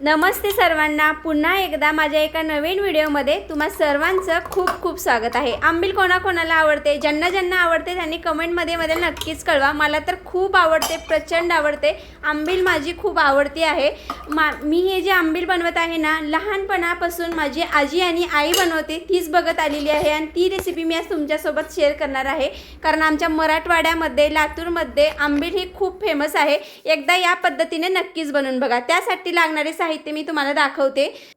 नमस्ते सर्वांना. पुन्हा एकदा माझ्या एका नवीन व्हिडिओमध्ये तुम्हा सर्वांचं खूप खूप स्वागत आहे. आंबील कोणाकोणाला आवडते? ज्यांना ज्यांना आवडते त्यांनी कमेंटमध्ये मध्ये नक्कीच कळवा. मला तर खूप आवडते प्रचंड आवडते. आंबील माझी खूप आवडती आहे. मा मी हे जे आंबील बनवत आहे ना लहानपणापासून माझी आजी आणि आई बनवते तीच बघत आलेली आहे आणि ती रेसिपी मी आज तुमच्यासोबत शेअर करणार आहे. कारण आमच्या मराठवाड्यामध्ये लातूरमध्ये आंबील ही खूप फेमस आहे. एकदा या पद्धतीने नक्कीच बनवून बघा. त्यासाठी लागणारे साहित्य मी तुम्हाला दाखवते.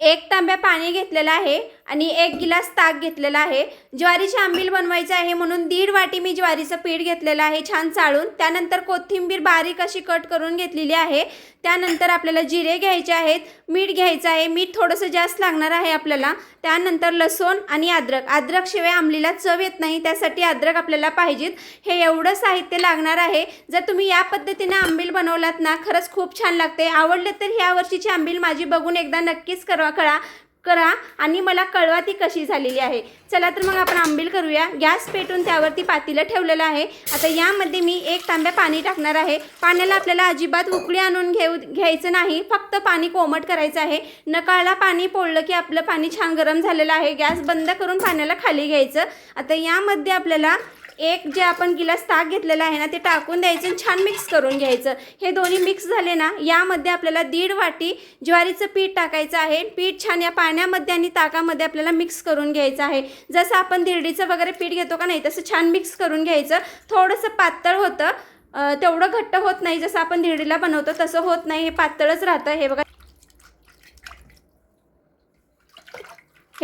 एक तांब्या पाणी घेतलेलं आहे. आणि एक गिलास ताक घेतलेला आहे. ज्वारीचे आंबील बनवायचं आहे म्हणून दीड वाटी मी ज्वारीचं पीठ घेतलेलं आहे छान चाळून. त्यानंतर कोथिंबीर बारीक अशी कट करून घेतलेली आहे. त्यानंतर आपल्याला जिरे घ्यायचे आहेत. मीठ घ्यायचं आहे. मीठ थोडंसं जास्त लागणार आहे आपल्याला. त्यानंतर लसूण आणि अद्रक. अद्रकशिवाय आंबलीला चव येत नाही. त्यासाठी अद्रक आपल्याला पाहिजेत. हे एवढं साहित्य लागणार आहे. जर तुम्ही या पद्धतीने आंबील बनवलात ना खरंच खूप छान लागते आवडलं तर ह्या वर्षीची आंबील माझी बघून एकदा नक्कीच करा करा करा आणि मला कळवा ती कशी झालेली आहे. चला तर मग आपण आंबील करूया. गॅस पेटून त्यावरती पातीलं ठेवलेलं आहे. आता यामध्ये मी एक तांब्या पाणी टाकणार आहे. पाण्याला आपल्याला अजिबात उकळी आणून घेऊ घ्यायचं नाही. फक्त पाणी कोमट करायचं आहे. नकाळला पाणी पोळलं की आपलं पाणी छान गरम झालेलं आहे. गॅस बंद करून पाण्याला खाली घ्यायचं. आता यामध्ये आपल्याला एक जे आपण गिलास ताक घेतलेलं आहे ना ते टाकून द्यायचं आणि छान मिक्स करून घ्यायचं. हे दोन्ही मिक्स झाले ना यामध्ये आपल्याला दीड वाटी ज्वारीचं पीठ टाकायचं आहे. पीठ छान या पाण्यामध्ये आणि ताकामध्ये आपल्याला मिक्स करून घ्यायचं आहे. जसं आपण दिरडीचं वगैरे पीठ घेतो का नाही तसं छान मिक्स करून घ्यायचं. थोडंसं पातळ होतं. तेवढं घट्ट होत नाही. जसं आपण दिरडीला बनवतो तसं होत नाही. हे पातळच राहतं. हे बघा.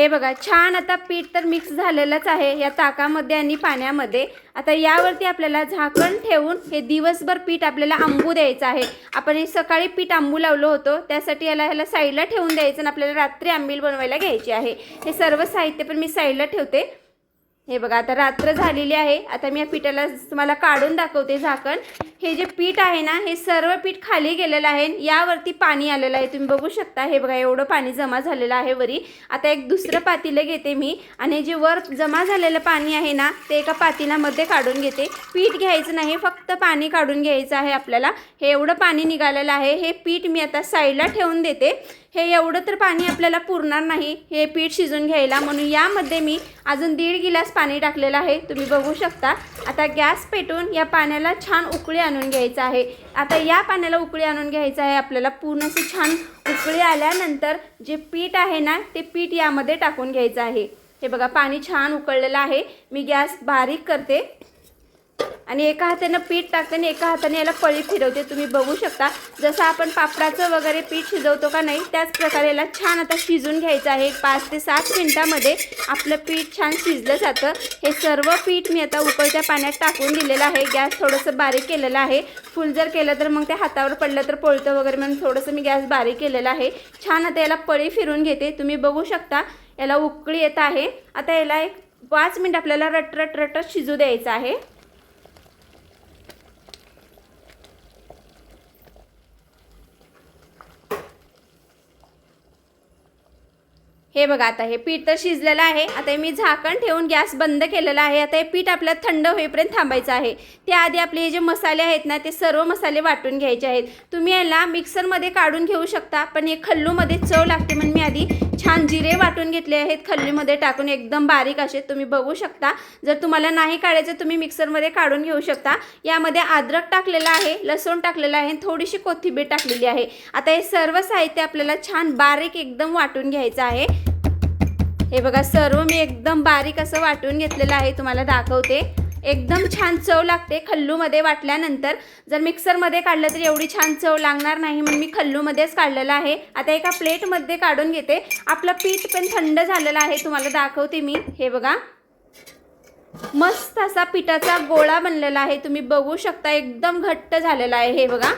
हे बघा छान आता पीठ तर मिक्स झालेलंच आहे. या ताकामध्ये आणि पाण्यामध्ये. आता यावरती आपल्याला झाकण ठेवून हे दिवसभर पीठ आपल्याला आंबू द्यायचं आहे. आपण हे सकाळी पीठ आंबू लावलो होतो. त्यासाठी याला ह्याला साईडला ठेवून द्यायचं आणि आपल्याला रात्री आंबील बनवायला घ्यायची आहे. हे सर्व साहित्य पण मी साईडला ठेवते. हे बघा आता रात्र झालेली आहे. आता मी या पिठाला तुम्हाला काढून दाखवते झाकण. हे जे पीठ आहे ना हे सर्व पीठ खाली गेलेलं आहे यावरती पाणी आलेलं आहे. तुम्ही बघू शकता हे बघा एवढं पाणी जमा झालेलं आहे वरी. आता एक दुसरं पातीलं घेते मी आणि जे वर जमा झालेलं पाणी आहे ना ते एका पातीलामध्ये काढून घेते. पीठ घ्यायचं नाही फक्त पाणी काढून घ्यायचं आहे आपल्याला. हे एवढं पाणी निघालेलं आहे. हे पीठ मी आता साईडला ठेवून देते. हे एवढं तर पाणी आपल्याला पुरणार नाही. हे पीठ शिजून घ्यायला म्हणून यामध्ये मी अजून दीड गिलास पाणी टाकलेलं आहे. तुम्ही बघू शकता. आता गॅस पेटून या पाण्याला छान उकळी आणून घ्यायचं आहे. आता या पाण्याला उकळी आणून घ्यायचं आहे. आपल्याला पूर्ण असं छान उकळी आल्यानंतर जे पीठ आहे ना ते पीठ यामध्ये टाकून घ्यायचं आहे. हे बघा पाणी छान उकळलेलं आहे. मी गॅस बारीक करते. आणि एका हातानं पीठ टाकते आणि एका हाताने याला पळी फिरवते. तुम्ही बघू शकता जसं आपण पापडाचं वगैरे पीठ शिजवतो का नाही त्याच प्रकारे याला छान आता शिजून घ्यायचं आहे. पाच ते सात मिनटामध्ये आपलं पीठ छान शिजलं जातं. हे सर्व पीठ मी आता उकळत्या पाण्यात टाकून दिलेलं आहे. गॅस थोडंसं बारीक केलेलं आहे. फुल जर केलं तर मग ते हातावर पडलं तर पळतं वगैरे म्हणून थोडंसं मी गॅस बारीक केलेला आहे. छान आता याला पळी फिरून घेते. तुम्ही बघू शकता याला उकळी येत आहे. आता याला एक पाच मिनिट आपल्याला रट रट शिजू द्यायचं आहे. हे बघा आता हे पीठ तर शिजलेलं आहे. आता हे मी झाकण ठेवून गॅस बंद केलेला आहे. आता हे पीठ आपल्याला थंड होईपर्यंत थांबायचं आहे. त्याआधी आपले हे जे मसाले आहेत ना ते सर्व मसाले वाटून घ्यायचे आहेत. तुम्ही याला मिक्सरमध्ये काढून घेऊ शकता पण हे खल्लूमध्ये चव लागते म्हणून मी आधी छान जिरे वाटून घेतले आहेत खल्लीमध्ये टाकून एकदम बारीक असे तुम्ही बघू शकता. जर तुम्हाला नाही काढायचं तुम्ही मिक्सरमध्ये काढून घेऊ शकता. यामध्ये अद्रक टाकलेलं आहे लसूण टाकलेलं आहे आणि थोडीशी कोथिंबीर टाकलेली आहे. आता हे सर्व साहित्य आपल्याला छान बारीक एकदम वाटून घ्यायचं आहे. हे बघा सर्व मी एकदम बारीक असं वाटून घेतलेलं आहे तुम्हाला दाखवते. एकदम छान चव लागते खल्लूमध्ये वाटल्यानंतर. जर मिक्सरमध्ये काढलं तर एवढी छान चव लागणार नाही म्हणून मी खल्लूमध्येच काढलेलं आहे. आता एका प्लेटमध्ये काढून घेते. आपलं पीठ पण थंड झालेलं आहे. तुम्हाला दाखवते मी. हे बघा. मस्त असा पिठाचा गोळा बनलेला आहे. तुम्ही बघू शकता एकदम घट्ट झालेला आहे. हे बघा.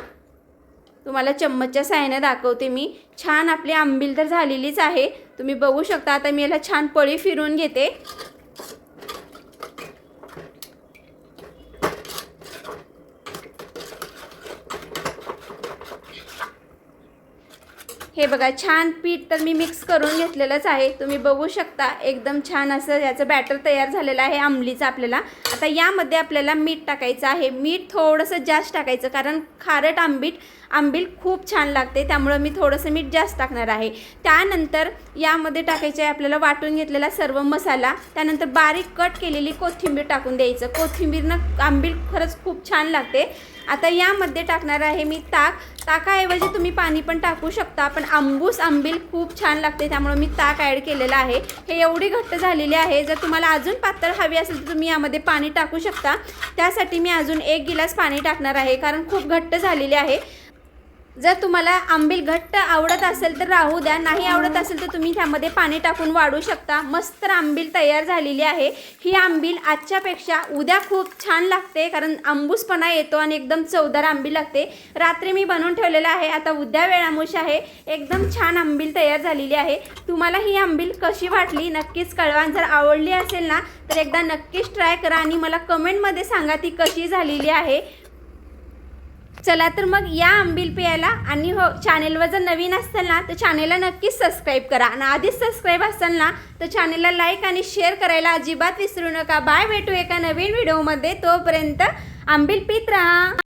तुम्हाला चम्मचच्या साह्याने दाखवते मी. छान आपली आंबील तर झालेलीच आहे. तुम्ही बघू शकता. आता मी याला छान पळी फिरून घेते. हे बघा छान पीठ तर मी मिक्स करून घेतलेलंच आहे. तुम्ही बघू शकता एकदम छान असं याचं बॅटर तयार झालेलं आहे आंबलीचं आपल्याला. आता यामध्ये आपल्याला मीठ टाकायचं आहे. मीठ थोडंसं जास्त टाकायचं कारण खारट आंबीट आंबील खूप छान लागते त्यामुळं मी थोडंसं मीठ जास्त टाकणार आहे. त्यानंतर यामध्ये टाकायचं आहे आपल्याला वाटून घेतलेला सर्व मसाला. त्यानंतर बारीक कट केलेली कोथिंबीर टाकून द्यायचं. कोथिंबीरनं आंबील खरंच खूप छान लागते. आता यामध्ये टाकणार आहे मी ताक. ताकाऐवजी तुम्ही पाणी पण टाकू शकता पण आंबूस आंबील खूप छान लागते त्यामुळे मी ताक ॲड केलेलं आहे. हे एवढी घट्ट झालेली आहे जर तुम्हाला अजून पातळ हवी असेल तर तुम्ही यामध्ये पाणी टाकू शकता. त्यासाठी मी अजून एक गिलास पाणी टाकणार आहे कारण खूप घट्ट झालेली आहे. जर तुम्हाला आंबील घट्ट आवडत असेल तर राहू द्या. नाही आवडत असेल तर तुम्ही त्यामध्ये पाणी टाकून वाढू शकता. मस्त आंबील तयार झालेली आहे. ही आंबील आजच्यापेक्षा उद्या खूप छान लागते कारण आंबूसपणा येतो आणि एकदम चवदार आंबील लागते. रात्री मी बनवून ठेवलेलं आहे. आता उद्या वेळामुश आहे. एकदम छान आंबील तयार झालेली आहे. तुम्हाला ही आंबील कशी वाटली नक्कीच कळवा. जर आवडली असेल ना तर एकदा नक्कीच ट्राय करा आणि मला कमेंटमध्ये सांगा ती कशी झालेली आहे. चला तर मग या आंबील प्यायला आणि हो चॅनेलवर जर नवीन असाल ना तर चॅनेलला नक्कीच सबस्क्राईब करा. आणि आधीच सबस्क्राईब असाल ना तर चॅनेलला लाईक आणि शेअर करायला अजिबात विसरू नका. बाय भेटू एका नवीन व्हिडिओमध्ये तोपर्यंत आंबील पित राहा.